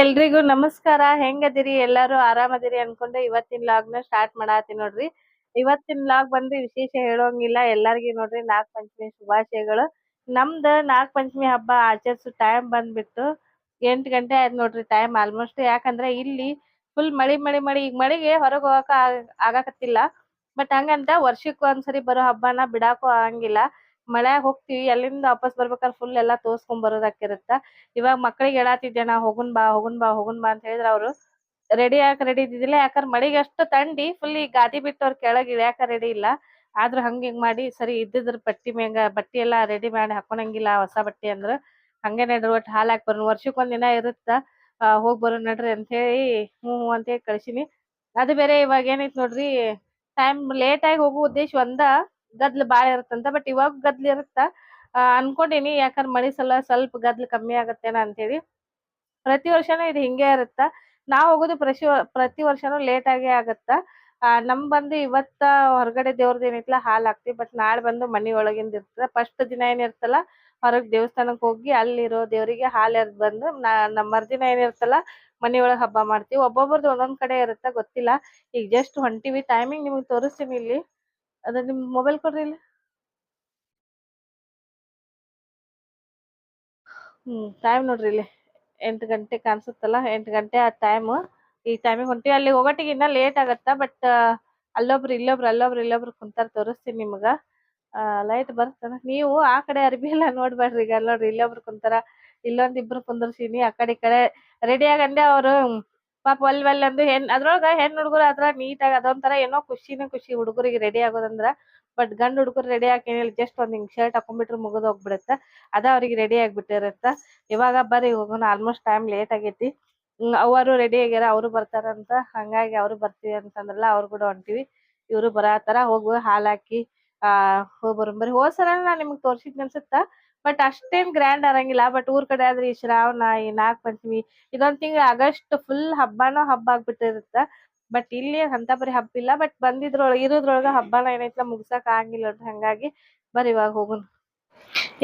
ಎಲ್ರಿಗೂ ನಮಸ್ಕಾರ. ಹೆಂಗದಿರಿ? ಎಲ್ಲಾರು ಆರಾಮದಿರಿ ಅನ್ಕೊಂಡು ಇವತ್ತಿನ ಲಾಗ್ನ ಸ್ಟಾರ್ಟ್ ಮಾಡಾತೀನಿ ನೋಡ್ರಿ. ಇವತ್ತಿನ ಲಾಗ್ ಬಂದ್ರಿ ವಿಶೇಷ ಹೇಳೋಂಗಿಲ್ಲ. ಎಲ್ಲಾರ್ಗಿ ನೋಡ್ರಿ ನಾಗ ಪಂಚಮಿ ಶುಭಾಶಯಗಳು. ನಮ್ದ ನಾಗ ಪಂಚಮಿ ಹಬ್ಬ ಆಚರಿಸೋ ಟೈಮ್ ಬಂದ್ಬಿಟ್ಟು ಎಂಟ್ ಗಂಟೆ ಆಯ್ತು ನೋಡ್ರಿ ಟೈಮ್ ಆಲ್ಮೋಸ್ಟ್ ಯಾಕಂದ್ರೆ ಇಲ್ಲಿ ಫುಲ್ ಮಳಿ ಮಳಿ ಮಳಿ. ಈಗ ಮಳಿಗೆ ಹೊರಗ್ ಹೋಗಕ ಆಗ- ಆಗಾಕತ್ತಿಲ್ಲ. ಬಟ್ ಹಂಗಂತ ವರ್ಷಕ್ ಒಂದ್ಸರಿ ಬರೋ ಹಬ್ಬನ ಬಿಡಾಕು ಆಗಂಗಿಲ್ಲ. ಮಳ್ಯಾಗ ಹೋಗ್ತಿವಿ ಅಲ್ಲಿಂದ ವಾಪಸ್ ಬರ್ಬೇಕಾದ್ರೆ ಫುಲ್ ಎಲ್ಲಾ ತೋರ್ಸ್ಕೊಂಡ್ ಬರೋದಾಕಿರುತ್ತ ಇವಾಗ ಮಕ್ಕಳಿಗೆ ಹೇಳಾತಿದ್ದೆ ನಾ, ಹೋಗುನ್ ಬಾ ಹೋಗುನ್ ಬಾ ಹೋಗುನ್ ಬಾ ಅಂತ ಹೇಳಿದ್ರ ಅವ್ರು ರೆಡಿ ಯಾಕೆ ರೆಡಿ ಇದ್ದಿದ್ದಿಲ್ಲ, ಯಾಕಂದ್ರೆ ಮಳಿಗೆ ಅಷ್ಟು ತಂಡಿ ಫುಲ್ ಈ ಗಾದಿ ಬಿಟ್ಟು ಅವ್ರ ಕೆಳಗ್ ಇಳ್ಯಾಕ ರೆಡಿ ಇಲ್ಲ. ಆದ್ರ ಹಂಗ ಹಿಂಗ್ ಮಾಡಿ, ಸರಿ ಇದ್ದಿದ್ರ ಬಟ್ಟಿ ಮ್ಯಾಗ, ಬಟ್ಟಿ ಎಲ್ಲಾ ರೆಡಿ ಮಾಡಿ ಹಾಕೊಳಂಗಿಲ್ಲ, ಹೊಸ ಬಟ್ಟಿ ಅಂದ್ರ. ಹಂಗೆ ನಡ್ರಿ ಒಟ್ಟು ಹಾಲ್ ಹಾಕ್ ಬರೋಣ ವರ್ಷಕ್ ಒಂದ್ ದಿನ ಇರುತ್ತ ಹೋಗ್ ಬರೋಣ ನಡ್ರಿ ಅಂತ ಹೇಳಿ ಹ್ಞೂ ಅಂತ ಹೇಳಿ ಕಳ್ಸಿನಿ. ಅದು ಬೇರೆ ಇವಾಗ ಏನೈತ್ ನೋಡ್ರಿ ಟೈಮ್ ಲೇಟ್ ಆಗಿ ಹೋಗೋ ಉದ್ದೇಶ ಒಂದ. ಗದ್ಲ ಬಾಳ ಇರುತ್ತಂತ ಬಟ್ ಇವಾಗ ಗದ್ಲ ಇರುತ್ತ? ಅನ್ಕೊಂಡಿನಿ ಯಾಕಂದ್ರೆ ಮಳಿ ಸಲ ಸ್ವಲ್ಪ ಗದ್ಲ ಕಮ್ಮಿ ಆಗತ್ತೇನ ಅಂತೇಳಿ. ಪ್ರತಿ ವರ್ಷನೂ ಇದು ಹಿಂಗೆ ಇರುತ್ತ? ನಾವ್ ಹೋಗೋದು ಪ್ರತಿ ಪ್ರತಿ ವರ್ಷನೂ ಲೇಟ್ ಆಗೇ ಆಗತ್ತ? ಆ, ನಮ್ ಬಂದು ಇವತ್ತ ಹೊರಗಡೆ ದೇವ್ರದ್ ಏನಿತ್ತಲ್ಲ ಹಾಲ್ ಹಾಕ್ತಿವಿ ಬಟ್ ನಾಳೆ ಬಂದು ಮನಿ ಒಳಗಿಂದ ಇರ್ತದ. ಫಸ್ಟ್ ದಿನ ಏನಿರ್ತಲ್ಲ ಹೊರಗ್ ದೇವಸ್ಥಾನಕ್ ಹೋಗಿ ಅಲ್ಲಿರೋ ದೇವರಿಗೆ ಹಾಲ್ ಎರ್ದ್ ಬಂದು ನಾ ನಮ್ ಮರ್ದಿನ ಮನಿ ಒಳಗ್ ಹಬ್ಬ ಮಾಡ್ತೀವಿ. ಒಬ್ಬೊಬ್ರದ್ದು ಒಂದೊಂದ್ ಕಡೆ ಇರುತ್ತ ಗೊತ್ತಿಲ್ಲ. ಈಗ ಜಸ್ಟ್ ಹೊಂಟಿವಿ ಟೈಮಿಂಗ್ ನಿಮ್ಗ್ ತೋರಿಸ್ತೀನಿ ಇಲ್ಲಿ. ಅದ ನಿಮ್ ಮೊಬೈಲ್ ಕೊಡ್ರಿ ಇಲ್ಲಿ. ಹ್ಮ್ ಟೈಮ್ ನೋಡ್ರಿ ಇಲ್ಲಿ. ಎಂಟು ಗಂಟೆ ಕಾಣಿಸುತ್ತಲ್ಲ, ಎಂಟು ಗಂಟೆ ಆ ಟೈಮ್ ಈ ಟೈಮಿಗೆ ಹೊಂಟಿವಿ. ಅಲ್ಲಿ ಹೋಗೋಟಿಗೆ ಇನ್ನ ಲೇಟ್ ಆಗತ್ತ? ಬಟ್ ಅಲ್ಲೊಬ್ರು, ಇಲ್ಲೊಬ್ರು ಅಲ್ಲೊಬ್ರು, ಇಲ್ಲೊಬ್ರು ಕುಂತಾರ ತೋರಿಸ್ತೀನಿ ನಿಮ್ಗ. ಲೈಟ್ ಬರ್ತದ. ನೀವು ಆ ಕಡೆ ಅರ್ಬಿ ಎಲ್ಲ ನೋಡ್ಬೇಡ್ರಿ ಈಗ. ನೋಡ್ರಿ ಇಲ್ಲೊಬ್ರು ಕುಂತಾರ. ಇಲ್ಲೊಂದ್ ಇಬ್ರು ಕುಂದರ್ಸೀನಿ ಆ ಕಡೆ, ಈ ಕಡೆ. ರೆಡಿ ಆಗಂದೆ ಅವ್ರು ಪಾಪ ಒಲ್ ಒಲ್ ಅಂದು ಹೆಣ್, ಅದ್ರೊಳಗ ಹೆಣ್ ಹುಡುಗರು ಅದ್ರ ಆಗಿ ಅದೊಂಥರ ಏನೋ ಖುಷಿನು ಖುಷಿ ಹುಡುಗರಿಗೆ ರೆಡಿ ಆಗೋದಂದ್ರ ಬಟ್ ಗಂಡ್ ಹುಡುಗರು ರೆಡಿ ಆಗಿ ಏನಿಲ್ಲ ಜಸ್ಟ್ ಒಂದ್ ಹಿಂಗ್ ಶರ್ಟ್ ಹಾಕೊಂಡ್ಬಿಟ್ರೆ ಮುಗಿದ್ ಹೋಗ್ಬಿಡುತ್ತೆ, ಅದ ಅವ್ರಿಗೆ ರೆಡಿ ಆಗ್ಬಿಟ್ಟಿರತ್ತ. ಇವಾಗ ಬರ್ರಿ ಹೋಗೋಣ ಆಲ್ಮೋಸ್ಟ್ ಟೈಮ್ ಲೇಟ್ ಆಗೈತಿ. ಅವರು ರೆಡಿ ಆಗ್ಯಾರ, ಅವರು ಬರ್ತಾರಂತ, ಹಂಗಾಗಿ ಅವ್ರು ಬರ್ತೀವಿ ಅಂತಂದ್ರಲ್ಲ, ಅವ್ರು ಕೂಡ ಹೊಂಟಿವಿ. ಇವ್ರು ಬರಾತರ ಹೋಗುವ ಹಾಲ್ ಹಾಕಿ. ಆ ಬರ್ರಿ ಹೋದ್ ಸಲ ನಾ ನಿಮ್ಗೆ ತೋರ್ಸಿದ್ನ ಅನ್ಸುತ್ತ? ಬಟ್ ಅಷ್ಟೇನ್ ಗ್ರ್ಯಾಂಡ್ ಆಗಂಗಿಲ್ಲ ಬಟ್ ಊರ್ ಕಡೆ ಆದ್ರೆ ಈ ಶ್ರಾವಣ, ಈ ನಾಗ್ ಪಂಚಮಿ, ಇದೊಂದ್ ತಿಂಗಳ ಆಗಸ್ಟ್ ಫುಲ್ ಹಬ್ಬಾನ ಹಬ್ಬ ಆಗ್ಬಿಟ್ಟಿರುತ್ತ. ಬಟ್ ಇಲ್ಲಿ ಅಂತ ಬರೀ ಹಬ್ಬ ಇಲ್ಲ. ಬಟ್ ಬಂದಿದ್ರೊಳ, ಇರೋದ್ರೊಳಗ ಹಬ್ಬನ ಏನೈತ್ಲ ಮುಗ್ಸಕ್ ಆಗಿಲ್ಲ ನೋಡ್ರಿ. ಹಂಗಾಗಿ ಬರೀ ಇವಾಗ ಹೋಗುನ್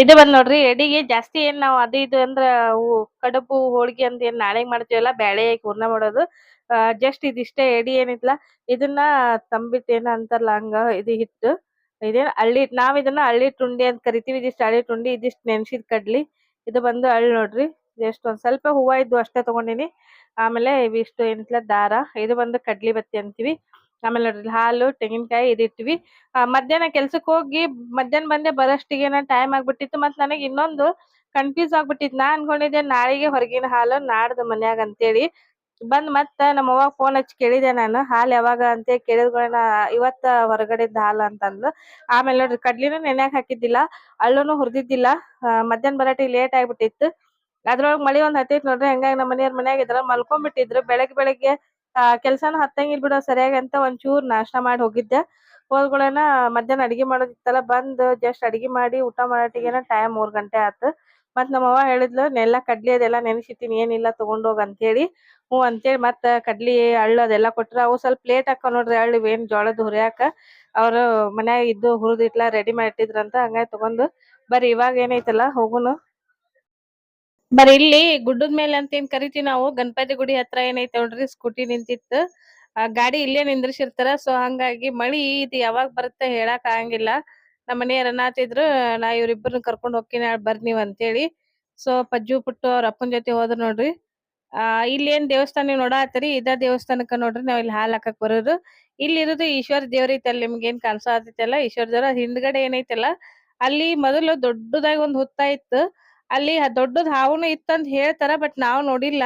ಇದು ಬಂದ್ ನೋಡ್ರಿ, ಎಡಿಗೆ ಜಾಸ್ತಿ ಏನ್ ನಾವ್ ಅದು ಇದು ಅಂದ್ರ ಕಡುಬು, ಹೋಳ್ಗಿ ಅಂತ ಏನ್ ನಾಳೆಗ್ ಮಾಡ್ತೀವಲ್ಲ, ಬ್ಯಾಳೆ ಹೂರ್ಣ ಮಾಡೋದು. ಜಸ್ಟ್ ಇದಿಷ್ಟೇ ಎಡಿ ಏನೈತ್ಲ. ಇದನ್ನ ತಂಬಿಟ್ ಏನ ಅಂತಾರಲ್ಲ ಹಂಗ, ಇದು ಹಿಟ್ಟು. ಇದೇನ್ ಹಳ್ಳಿ, ನಾವ್ ಇದನ್ನ ಹಳ್ಳಿ ಟುಂಡಿ ಅಂತ ಕರಿತೀವಿ, ಇದಿಷ್ಟು ಹಳ್ಳಿ ಟುಂಡಿ ಇದಿಷ್ಟ ನೆನ್ಸಿದ್ ಕಡ್ಲಿ. ಇದು ಬಂದು ಹಳ್ಳಿ ನೋಡ್ರಿ ಎಷ್ಟು ಒಂದ್ ಸ್ವಲ್ಪ ಹೂವ ಇದ್ದು ಅಷ್ಟೇ ತಗೊಂಡಿನಿ. ಆಮೇಲೆ ಇವಿಷ್ಟು ಎಂಟ್ಲ ದಾರ, ಇದು ಬಂದು ಕಡ್ಲಿ ಬತ್ತಿ ಅಂತೀವಿ. ಆಮೇಲೆ ನೋಡ್ರಿ, ಹಾಲು, ತೆಂಗಿನಕಾಯಿ ಇದಿಟ್ಟಿವಿ ಮಧ್ಯಾಹ್ನ ಕೆಲ್ಸಕ್ಕೆ ಹೋಗಿ ಮಧ್ಯಾಹ್ನ ಬಂದೆ ಬರೋಷ್ಟಿಗೆ ಟೈಮ್ ಆಗ್ಬಿಟ್ಟಿತ್ತು ಮತ್ ನನಗೆ ಇನ್ನೊಂದು ಕನ್ಫ್ಯೂಸ್ ಆಗ್ಬಿಟ್ಟಿತ್ತು ನಾ ಅನ್ಕೊಂಡಿದ್ದೆ ನಾಳೆಗೆ ಹೊರಗಿನ ಹಾಲು ನಾಡ್ದು ಮನ್ಯಾಗ ಅಂತೇಳಿ. ಬಂದ್ ಮತ್ತ ನಮ್ಮ ಅವ್ವ ಫೋನ್ ಹಚ್ಚಿ ಕೇಳಿದೆ ನಾನು. ಹಾಲ್ ಯಾವಾಗ ಅಂತ ಕೇಳಿದ್ಗಳನ್ನ ಇವತ್ತ ಹೊರಗಡೆದ್ ಹಾಲ್ ಅಂತಂದ್ಲು. ಆಮೇಲೆ ನೋಡ್ರಿ, ಕಡ್ಲಿನೂ ನೆನ್ಯಾಕ್ ಹಾಕಿದ್ದಿಲ್ಲ ಅಳ್ಳುನು ಹುರಿದಿದ್ದಿಲ್ಲ. ಮಧ್ಯಾಹ್ನ ಬರಾಟಿ ಲೇಟ್ ಆಗ್ಬಿಟ್ಟಿತ್ತು. ಅದ್ರೊಳಗ್ ಮಳಿ ಒಂದ್ ಹತ್ತೈತ್ ನೋಡ್ರಿ, ಹಂಗಾಗಿ ನಮ್ಮ ಮನೆಯವ್ರ ಮನ್ಯಾಗ ಇದ್ರ ಮಲ್ಕೊಂಡ್ಬಿಟ್ಟಿದ್ರು ಬೆಳಗ್ಗೆ ಬೆಳಗ್ಗೆ, ಆ, ಕೆಲ್ಸಾನು ಹತ್ತಂಗಿಲ್ ಬಿಡೋ, ಸರಿಯಾಗಿ ಅಂತ ಒಂಚೂರ್ ನಾಷ್ಟಾ ಮಾಡಿ ಹೋಗಿದ್ದೆ. ಹೋದ್ಗಳನ್ನ ಮಧ್ಯಾಹ್ನ ಅಡಿಗೆ ಮಾಡೋದಿತ್ತಲ್ಲ, ಬಂದ್ ಜಸ್ಟ್ ಅಡಿಗೆ ಮಾಡಿ ಊಟ ಮಾಡೋಟಿಗೆನ ಟೈಮ್ ಮೂರ್ ಗಂಟೆ ಆತು. ಮತ್ ನಮ್ ಅವ್ವ ಹೇಳಿದ್ಲು, ನೆಲ್ಲ ಕಡ್ಲಿ ಅದೆಲ್ಲ ನೆನ್ಸಿಟ್ಟಿನಿ ಏನಿಲ್ಲ ತಗೊಂಡ್ ಹೋಗ್ ಅಂತ ಹೇಳಿ ಹ್ಞೂ ಅಂತೇಳಿ ಮತ್ತ ಕಡ್ಲಿ ಅಳ್ಳ ಅದೆಲ್ಲ ಕೊಟ್ರ. ಅವು ಸ್ವಲ್ಪ ಪ್ಲೇಟ್ ಹಾಕ ನೋಡ್ರಿ ಅಳ್ಳು ಏನ್ ಜೋಳದ ಹುರಿಯಾಕ. ಅವ್ರು ಮನ್ಯಾಗ ಇದ್ದು ಹುರಿದಿಟ್ಲ ರೆಡಿ ಮಾಡಿ ಇಟ್ಟಿದ್ರಂತ, ಹಂಗಾಗಿ ತಗೊಂಡು ಬರೀ ಇವಾಗ ಏನೈತಲ್ಲ, ಹೋಗುನು. ಬರ್ರಿ, ಇಲ್ಲಿ ಗುಡ್ಡದ ಮೇಲೆ ಅಂತ ಏನ್ ಕರಿತೀವಿ ನಾವು, ಗಣಪತಿ ಗುಡಿ ಹತ್ರ ಏನೈತೆ ನೋಡ್ರಿ, ಸ್ಕೂಟಿ ನಿಂತಿತ್ತು. ಗಾಡಿ ಇಲ್ಲೇ ನಿಂದ್ರಿಸಿರ್ತಾರ, ಸೊ ಹಂಗಾಗಿ ಮಳಿ ಇದು ಯಾವಾಗ ಬರುತ್ತೆ ಹೇಳಕ್ ಆಗಂಗಿಲ್ಲ. ನಮ್ಮ ಮನೆಯವ್ರ ಅನ್ನತಿದ್ರು ನಾ ಇವ್ರಿಬ್ರನ್ನ ಕರ್ಕೊಂಡ್ ಹೋಗ್ತೀನಿ ಬರ್ರಿ ಅಂತ ಅಂತೇಳಿ. ಸೊ, ಪಜ್ಜು, ಪುಟ್ಟು ಅವ್ರ ಅಪ್ಪನ ಜೊತೆ ಹೋದ್ರು ನೋಡ್ರಿ. ಆ ಇಲ್ಲಿ ಏನ್ ದೇವಸ್ಥಾನ ನೀವ್ ನೋಡಾತ್ತೀರಿ, ಇದ ದೇವಸ್ಥಾನಕ್ಕ ನೋಡ್ರಿ, ನಾವ್ ಇಲ್ಲಿ ಹಾಲ್ ಹಾಕಕ್ ಬರೋದು. ಇಲ್ಲಿ ಇರೋದು ಈಶ್ವರ ದೇವ್ರ ಅಲ್ಲಿ ನಿಮ್ಗೆ ಏನ್ ಕಾಣಿಸತೈತಲ್ಲ ಈಶ್ವರ ದೇವ್ರ ಹಿಂದ್ಗಡೆ ಏನೈತಲ್ಲ ಅಲ್ಲಿ ಮೊದಲು ದೊಡ್ಡದಾಗಿ ಒಂದ್ ಹುತ್ತ ಇತ್ತು. ಅಲ್ಲಿ ದೊಡ್ಡದ್ ಹಾವುನು ಇತ್ತಂತ ಹೇಳ್ತಾರ, ಬಟ್ ನಾವ್ ನೋಡಿಲ್ಲ.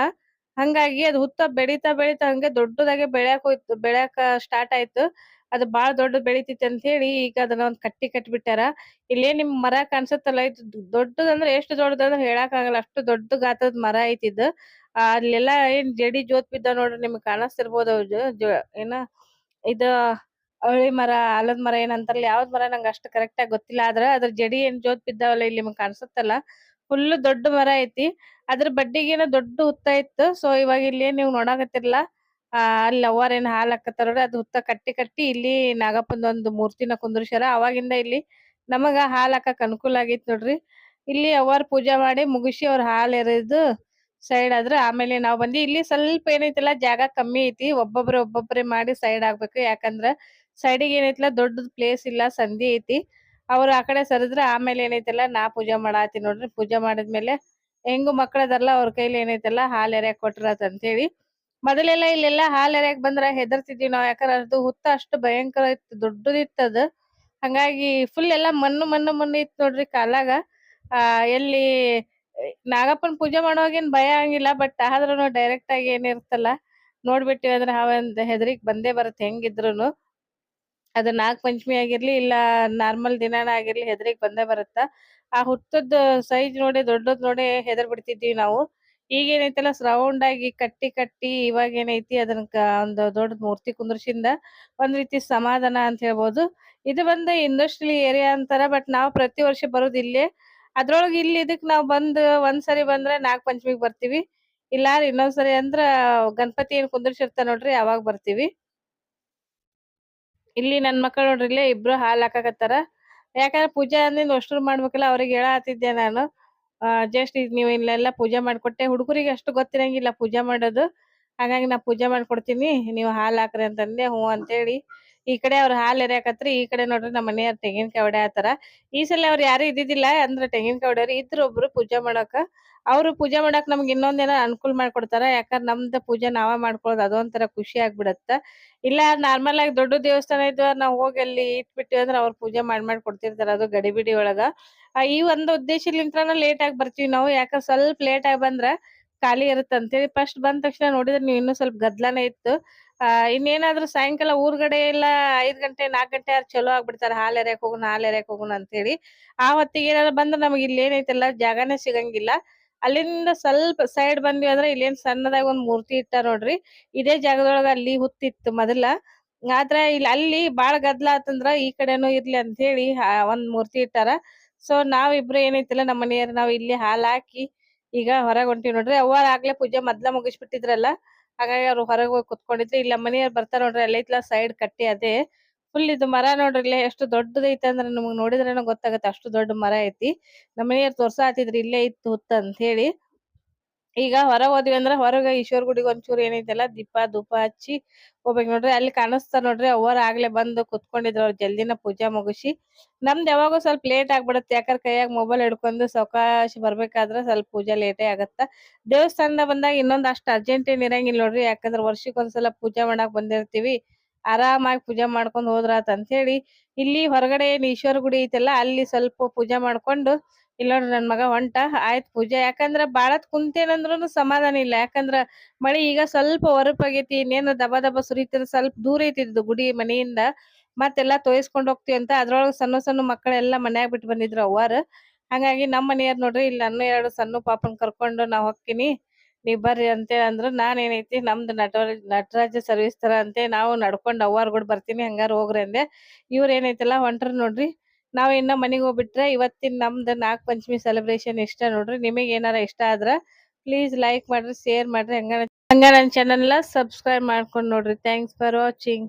ಹಂಗಾಗಿ ಅದ್ ಹುತ್ತ ಬೆಳಿತಾ ಬೆಳಿತಾ ಹಂಗೆ ದೊಡ್ಡದಾಗೆ ಬೆಳ್ಯಾಕ್ ಹೋಯ್ತು, ಬೆಳ್ಯಾಕ ಸ್ಟಾರ್ಟ್ ಆಯ್ತು. ಅದು ಬಹಳ ದೊಡ್ಡ ಬೆಳಿತೈತಿ ಅಂತ ಹೇಳಿ ಈಗ ಅದನ್ನ ಒಂದ್ ಕಟ್ಟಿ ಕಟ್ಬಿಟ್ಟಾರ. ಇಲ್ಲೇ ನಿಮ್ ಮರ ಕಾಣಿಸುತ್ತಲ್ಲ, ಇದು ದೊಡ್ಡದಂದ್ರೆ ಎಷ್ಟು ದೊಡ್ಡದಂದ್ರೆ ಹೇಳಕ್ ಆಗಲ್ಲ. ಅಷ್ಟು ದೊಡ್ಡ ಗಾತ್ರದ ಮರ ಐತಿ ಇದು. ಅಲ್ಲೆಲ್ಲಾ ಏನ್ ಜಡಿ ಜೋತ್ ಬಿದ್ದಾವ್ ನೋಡ್ರಿ, ನಿಮ್ಗ್ ಕಾಣಿಸ್ತಿರ್ಬೋದು ಏನ ಇದ ಅವಳಿ ಮರ ಆಲದ ಮರ ಏನಂತಾರಲ್ಲ ಯಾವ್ದ್ ಮರ ನಂಗೆ ಅಷ್ಟು ಕರೆಕ್ಟ್ ಆಗಿ ಗೊತ್ತಿಲ್ಲ. ಆದ್ರ ಅದ್ರ ಜಡಿ ಏನ್ ಜೋತ್ ಬಿದ್ದಾವಲ್ಲ, ಇಲ್ಲಿ ನಿಮ್ಗ್ ಕಾಣಿಸುತ್ತಲ್ಲ. ಫುಲ್ ದೊಡ್ಡ ಮರ ಐತಿ. ಅದ್ರ ಬಡ್ಡಿಗೇನ ದೊಡ್ಡ ಹುತ್ತ ಇತ್ತು. ಸೊ ಇವಾಗ ಇಲ್ಲಿ ನೀವ್ ನೋಡಾಕತ್ತಿರಲ್ಲ ಆ, ಅಲ್ಲಿ ಅವ್ವಾರ ಏನ್ ಹಾಲ್ ಹಾಕತ್ತಾರ ಅದ್ ಹುತ್ತ ಕಟ್ಟಿ ಕಟ್ಟಿ ಇಲ್ಲಿ ನಾಗಪ್ಪನ ಒಂದು ಮೂರ್ತಿನ ಕುಂದ್ರಸ್ಯಾರ. ಅವಾಗಿಂದ ಇಲ್ಲಿ ನಮಗ ಹಾಲ್ ಹಾಕಕ್ ಅನುಕೂಲ ಆಗೈತ್ ನೋಡ್ರಿ. ಇಲ್ಲಿ ಅವ್ವಾರ್ ಪೂಜೆ ಮಾಡಿ ಮುಗಿಸಿ ಅವ್ರ ಹಾಲ್ ಎರೆದು ಸೈಡ್ ಆದ್ರ ಆಮೇಲೆ ನಾವ್ ಬಂದಿ ಇಲ್ಲಿ ಸ್ವಲ್ಪ ಏನೈತಿಲ್ಲ, ಜಾಗ ಕಮ್ಮಿ ಐತಿ. ಒಬ್ಬೊಬ್ರೆ ಒಬ್ಬೊಬ್ರೆ ಮಾಡಿ ಸೈಡ್ ಆಗ್ಬೇಕು. ಯಾಕಂದ್ರ ಸೈಡಿಗೆ ಏನೈತಿಲ್ಲ, ದೊಡ್ಡದ್ ಪ್ಲೇಸ್ ಇಲ್ಲ ಸಂಧಿ ಐತಿ. ಅವ್ರ ಆ ಕಡೆ ಸರಿದ್ರ ಆಮೇಲೆ ಏನೈತಿಲ್ಲ, ನಾ ಪೂಜೆ ಮಾಡಾತಿ ನೋಡ್ರಿ. ಪೂಜೆ ಮಾಡಿದ್ಮೇಲೆ ಹೆಂಗು ಮಕ್ಳದಲ್ಲ ಅವ್ರ ಕೈಲಿ ಏನೈತಲ್ಲ, ಹಾಲ್ ಎರ್ಯಾಕ್ ಅಂತ ಅಂತೇಳಿ. ಮೊದಲೆಲ್ಲ ಇಲ್ಲೆಲ್ಲ ಹಾಲ್ ಬಂದ್ರ ಹೆದರ್ತಿದ್ವಿ ನಾವ್. ಯಾಕಂದ್ರ ಅದು ಹುತ್ತ ಅಷ್ಟು ಭಯಂಕರ ಇತ್ತು, ದೊಡ್ಡದಿತ್ತು ಅದು. ಹಂಗಾಗಿ ಫುಲ್ ಎಲ್ಲಾ ಮಣ್ಣು ಮಣ್ಣು ಮಣ್ಣು ಇತ್ತು ನೋಡ್ರಿ ಕಾಲಾಗ ಆ, ಎಲ್ಲಿ ನಾಗಪ್ಪನ್ ಪೂಜೆ ಮಾಡುವಾಗ ಏನ್ ಭಯ ಆಗಿಲ್ಲ ಬಟ್ ಆದ್ರೂನು ಡೈರೆಕ್ಟ್ ಆಗಿ ಏನಿರ್ತಲ್ಲ ನೋಡ್ಬಿಟ್ಟಿವಿ ಅಂದ್ರೆ ಒಂದ್ ಹೆದರಿಕ್ ಬಂದೇ ಬರುತ್ತೆ ಹೆಂಗಿದ್ರುನು. ಅದು ನಾಗ ಪಂಚಮಿ ಆಗಿರ್ಲಿ, ಇಲ್ಲ ನಾರ್ಮಲ್ ದಿನಾನ ಆಗಿರ್ಲಿ ಹೆದರಿಕ್ ಬಂದೇ ಬರುತ್ತ. ಆ ಹುತ್ತದ ಸೈಜ್ ನೋಡಿ, ದೊಡ್ಡದ್ ನೋಡಿ ಹೆದರ್ ಬಿಡ್ತಿದ್ವಿ ನಾವು. ಈಗ ಏನೈತಲ್ಲ ರೌಂಡ್ ಆಗಿ ಕಟ್ಟಿ ಕಟ್ಟಿ ಇವಾಗ ಏನೈತಿ ಅದನ್ನ ಒಂದು ದೊಡ್ಡ ಮೂರ್ತಿ ಕುಂದ್ರಸಿಂದ ಒಂದ್ ರೀತಿ ಸಮಾಧಾನ ಅಂತ ಹೇಳ್ಬೋದು. ಇದು ಬಂದು ಇಂಡಸ್ಟ್ರಿಯಲ್ ಏರಿಯಾ ಅಂತಾರ ಬಟ್ ನಾವ್ ಪ್ರತಿ ವರ್ಷ ಬರೋದ್ ಇಲ್ಲೇ. ಅದ್ರೊಳಗೆ ಇಲ್ಲಿ ಇದಕ್ ನಾವ್ ಬಂದ್ ಒಂದ್ ಸರಿ ಬಂದ್ರ ನಾಗ ಪಂಚಮಿಗ್ ಬರ್ತೀವಿ. ಇಲ್ಲ ಇನ್ನೊಂದ್ ಸರಿ ಅಂದ್ರ ಗಣಪತಿ ಏನ್ ಕುಂದರ್ಸಿರ್ತಾರ ನೋಡ್ರಿ ಅವಾಗ ಬರ್ತೀವಿ. ಇಲ್ಲಿ ನನ್ ಮಕ್ಕಳು ನೋಡ್ರಿ ಇಲ್ಲೇ ಇಬ್ರು ಹಾಲ್ ಹಾಕಾಕತ್ತಾರ. ಯಾಕಂದ್ರೆ ಪೂಜೆ ಅಂದಿನ ಅಷ್ಟ್ರು ಮಾಡ್ಬೇಕಲ್ಲ, ಅವ್ರಿಗೆ ಹೇಳಾತಿದ್ದೆ ನಾನು. ಜಸ್ಟ್ ಈಗ ನೀವು ಇಲ್ಲೆಲ್ಲ ಪೂಜೆ ಮಾಡ್ಕೊಟ್ಟೆ, ಹುಡುಗರಿಗೆ ಅಷ್ಟು ಗೊತ್ತಿರಂಗಿಲ್ಲ ಪೂಜೆ ಮಾಡೋದು. ಹಾಗಾಗಿ ನಾ ಪೂಜೆ ಮಾಡ್ಕೊಡ್ತೀನಿ, ನೀವು ಹಾಲ್ ಹಾಕ್ರಿ ಅಂತಂದೆ, ಹ್ಞೂ ಅಂತೇಳಿ ಈ ಕಡೆ ಅವ್ರ ಹಾಲ್ ಎರ್ಯಾಕತ್ರಿ, ಈ ಕಡೆ ನೋಡ್ರಿ ನಮ್ಮ ಮನೆಯವ್ರ ತೆಂಗಿನಕಾಯಿ ಹೊಡ್ಯಾತಾರ ಈ ಸಲ ಅವ್ರು ಯಾರು ಇದ್ದಿದ್ದಿಲ್ಲ ಅಂದ್ರೆ ತೆಂಗಿನಕಾಯಿ ಹೊಡ್ಯಾರ ಇದ್ರ ಒಬ್ರು ಪೂಜೆ ಮಾಡಾಕ. ಅವ್ರು ಪೂಜೆ ಮಾಡಕ್ ನಮ್ಗೆ ಇನ್ನೊಂದೇನ ಅನುಕೂಲ ಮಾಡ್ಕೊಡ್ತಾರ, ಯಾಕಂದ್ರೆ ನಮ್ದ ಪೂಜೆ ನಾವ ಮಾಡ್ಕೊಳ್ಳೋದು ಅದೊಂಥರ ಖುಷಿ ಆಗ್ಬಿಡತ್ತ. ಇಲ್ಲ ನಾರ್ಮಲ್ ಆಗಿ ದೊಡ್ಡ ದೇವಸ್ಥಾನ ಇದ್ವ, ನಾವ್ ಹೋಗಿ ಅಲ್ಲಿ ಇಟ್ಬಿಟ್ಟಿವಿ ಅಂದ್ರೆ ಅವ್ರ ಪೂಜೆ ಮಾಡ್ ಮಾಡಿ ಕೊಡ್ತಿರ್ತಾರ ಅದು ಗಡಿಬಿಡಿ ಒಳಗ. ಈ ಒಂದು ಉದ್ದೇಶಲಿಂತ್ರನ ಲೇಟ್ ಆಗಿ ಬರ್ತೀವಿ ನಾವು, ಯಾಕಂದ್ರೆ ಸ್ವಲ್ಪ ಲೇಟ್ ಆಗಿ ಬಂದ್ರ ಖಾಲಿ ಇರುತ್ತಂತೇಳಿ. ಫಸ್ಟ್ ಬಂದ ತಕ್ಷಣ ನೋಡಿದ್ರೆ ನೀವು ಇನ್ನೂ ಸ್ವಲ್ಪ ಗದ್ಲಾನೇ ಇತ್ತು. ಆ, ಇನ್ನೇನಾದ್ರೂ ಸಾಯಂಕಾಲ ಊರ್ಗಡೆ ಎಲ್ಲ ಐದ್ ಗಂಟೆ ನಾಲ್ಕ್ ಗಂಟೆ ಆದ್ರೆ ಚಲೋ ಆಗ್ಬಿಡ್ತಾರ. ಹಾಲ್ ಎರ್ಯಾಕ್ ಹೋಗುಣ, ಹಾಲ್ ಎರ್ಯಾಕ್ ಅಂತ ಹೇಳಿ ಆ ಹೊತ್ತಿಗೆ ಏನಾದ್ರು ಬಂದ್ರೆ ನಮ್ಗೆ ಇಲ್ಲಿ ಏನೈತಲ್ಲ, ಜಾಗನೇ ಸಿಗಂಗಿಲ್ಲ. ಅಲ್ಲಿಂದ ಸ್ವಲ್ಪ ಸೈಡ್ ಬಂದ್ವಿ ಅಂದ್ರೆ ಇಲ್ಲೇನ್ ಸಣ್ಣದಾಗಿ ಒಂದ್ ಮೂರ್ತಿ ಇಟ್ಟ ನೋಡ್ರಿ. ಇದೇ ಜಾಗದೊಳಗ ಅಲ್ಲಿ ಹುತ್ತಿತ್ತು ಮೊದಲ. ಆದ್ರ ಇಲ್ಲಿ ಅಲ್ಲಿ ಬಾಳ ಗದ್ಲ ಆತಂದ್ರ ಈ ಕಡೆನೂ ಇರ್ಲಿ ಅಂತ ಹೇಳಿ ಒಂದ್ ಮೂರ್ತಿ ಇಟ್ಟಾರ. ಸೊ ನಾವಿಬ್ರು ಏನೈತಿಲ್ಲ, ನಮ್ಮ ಮನೆಯವ್ರು ನಾವ್ ಇಲ್ಲಿ ಹಾಲ್ ಹಾಕಿ ಈಗ ಹೊರಗ್ ಹೊಂಟಿವಿ ನೋಡ್ರಿ. ಅವ್ವಾರ ಆಗ್ಲೇ ಪೂಜೆ ಮೊದ್ಲ ಮುಗಿಸ್ಬಿಟ್ಟಿದ್ರಲ್ಲ. ಹಾಗಾಗಿ ಅವ್ರು ಹೊರಗೆ ಹೋಗಿ ಕುತ್ಕೊಂಡಿದ್ರು. ಇಲ್ಲ ಮನೆಯವ್ರು ಬರ್ತಾರ ನೋಡ್ರಿ ಅಲ್ಲೈತ್ಲ ಸೈಡ್ ಕಟ್ಟಿ ಅದೇ. ಫುಲ್ ಇದು ಮರ ನೋಡ್ರಿ ಇಲ್ಲೇ ಎಷ್ಟು ದೊಡ್ಡದೈತೆ ಅಂದ್ರೆ ನಮಗ್ ನೋಡಿದ್ರೇನ ಗೊತ್ತಾಗತ್ತೆ, ಅಷ್ಟು ದೊಡ್ಡ ಮರ ಐತಿ. ನಮ್ಮ ಮನೆಯವ್ರು ತೋರ್ಸಾತಿದ್ರು, ಇಲ್ಲೇ ಇತ್ತು ಹುತ್ತ ಅಂತ ಹೇಳಿ. ಈಗ ಹೊರಗ್ ಹೋದ್ವಿ ಅಂದ್ರ ಹೊರಗ ಈಶ್ವರ ಗುಡಿಗೆ ಒಂಚೂರು ಏನೈತಲ್ಲ ದೀಪ ಧೂಪ ಹಚ್ಚಿ ಹೋಗ್ಬೇಕ್. ನೋಡ್ರಿ ಅಲ್ಲಿ ಕಾಣಿಸ್ತಾರ ನೋಡ್ರಿ ಅವ್ವರ್ ಆಗ್ಲೇ ಬಂದು ಕುತ್ಕೊಂಡಿದ್ರು ಅವ್ರ ಜಲ್ದಿನ ಪೂಜಾ ಮುಗಿಸಿ. ನಮ್ದ್ ಯಾವಾಗೂ ಸ್ವಲ್ಪ ಲೇಟ್ ಆಗ್ಬಿಡತ್ತೆ. ಯಾಕಂದ್ರೆ ಕೈಯಾಗ ಮೊಬೈಲ್ ಹಿಡ್ಕೊಂಡು ಸಾವಕಾಶ ಬರ್ಬೇಕಾದ್ರ ಸ್ವಲ್ಪ ಪೂಜೆ ಲೇಟೇ ಆಗತ್ತ. ದೇವಸ್ಥಾನದ ಬಂದಾಗ ಇನ್ನೊಂದ್ ಅಷ್ಟ್ ಅರ್ಜೆಂಟ್ ಏನ್ ಇರಂಗಿಲ್ಲ ನೋಡ್ರಿ. ಯಾಕಂದ್ರ ವರ್ಷಕ್ ಒಂದ್ಸಲ ಪೂಜೆ ಮಾಡಾಕ್ ಬಂದಿರ್ತೀವಿ. ಆರಾಮಾಗಿ ಪೂಜೆ ಮಾಡ್ಕೊಂಡ್ ಹೋದ್ರಾತ್ ಅಂತ ಹೇಳಿ. ಇಲ್ಲಿ ಹೊರಗಡೆ ಏನ್ ಈಶ್ವರ ಗುಡಿ ಐತಲ್ಲ ಅಲ್ಲಿ ಸ್ವಲ್ಪ ಪೂಜೆ ಮಾಡ್ಕೊಂಡು ಇಲ್ಲ ನೋಡ್ರಿ ನನ್ ಮಗ ಹೊಂಟ ಆಯ್ತ್ ಪೂಜೆ. ಯಾಕಂದ್ರ ಬಾಳತ್ ಕುಂತೇನಂದ್ರುನು ಸಮಾಧಾನ ಇಲ್ಲ. ಯಾಕಂದ್ರ ಮಳಿ ಈಗ ಸ್ವಲ್ಪ ಹೊರಪಾಗೈತಿ ಇನ್ನೇನು ದಬ ದಬ ಸುರಿತದ, ಸ್ವಲ್ಪ ದೂರ ಐತಿ ಇದು ಗುಡಿ ಮನೆಯಿಂದ. ಮತ್ತೆಲ್ಲಾ ತೋಯಿಸ್ಕೊಂಡ್ ಹೋಗ್ತಿವಿ ಅಂತ ಅದ್ರೊಳಗ ಸಣ್ಣ ಸಣ್ಣ ಮಕ್ಕಳೆಲ್ಲಾ ಮನ್ಯಾಗ ಬಿಟ್ಟು ಬಂದಿದ್ರು ಅವ್ವಾರ. ಹಂಗಾಗಿ ನಮ್ ಮನೆಯವ್ರ ನೋಡ್ರಿ, ಇಲ್ಲಿ ಅನ್ನ ಎರಡು ಸಣ್ಣ ಪಾಪನ್ ಕರ್ಕೊಂಡು ನಾ ಹೋಗ್ತೀನಿ ನೀವ್ ಬರ್ರಿ ಅಂತೇಳಿ ಅಂದ್ರ ನಾನ್ ಏನೈತಿ ನಮ್ದು ನಟ ನಟರಾಜ ಸರ್ವಿಸ್ ತರ ಅಂತೆ, ನಾವು ನಡ್ಕೊಂಡ್ ಅವ್ವಾರ್ ಕೂಡ ಬರ್ತೀನಿ, ಹಂಗಾರ ಹೋಗ್ರಿ ಅಂದೆ. ಇವ್ರ ಏನೈತಿಲ್ಲ ಹೊಂಟ್ರ ನೋಡ್ರಿ. ನಾವ್ ಇನ್ನ ಮನಿಗ್ ಹೋಗ್ಬಿಟ್ರೆ ಇವತ್ತಿನ ನಮ್ದ್ ನಾಗ್ ಪಂಚಮಿ ಸೆಲೆಬ್ರೇಷನ್ ಇಷ್ಟ ನೋಡ್ರಿ, ನಿಮಗೆ ಏನಾರ ಇಷ್ಟ ಆದ್ರ ಪ್ಲೀಸ್ ಲೈಕ್ ಮಾಡ್ರಿ ಶೇರ್ ಮಾಡ್ರಿ, ಹಂಗ ಹಂಗ ನನ್ನ ಚಾನಲ್ ಸಬ್ಸ್ಕ್ರೈಬ್ ಮಾಡ್ಕೊಂಡ್ ನೋಡ್ರಿ. Thanks for watching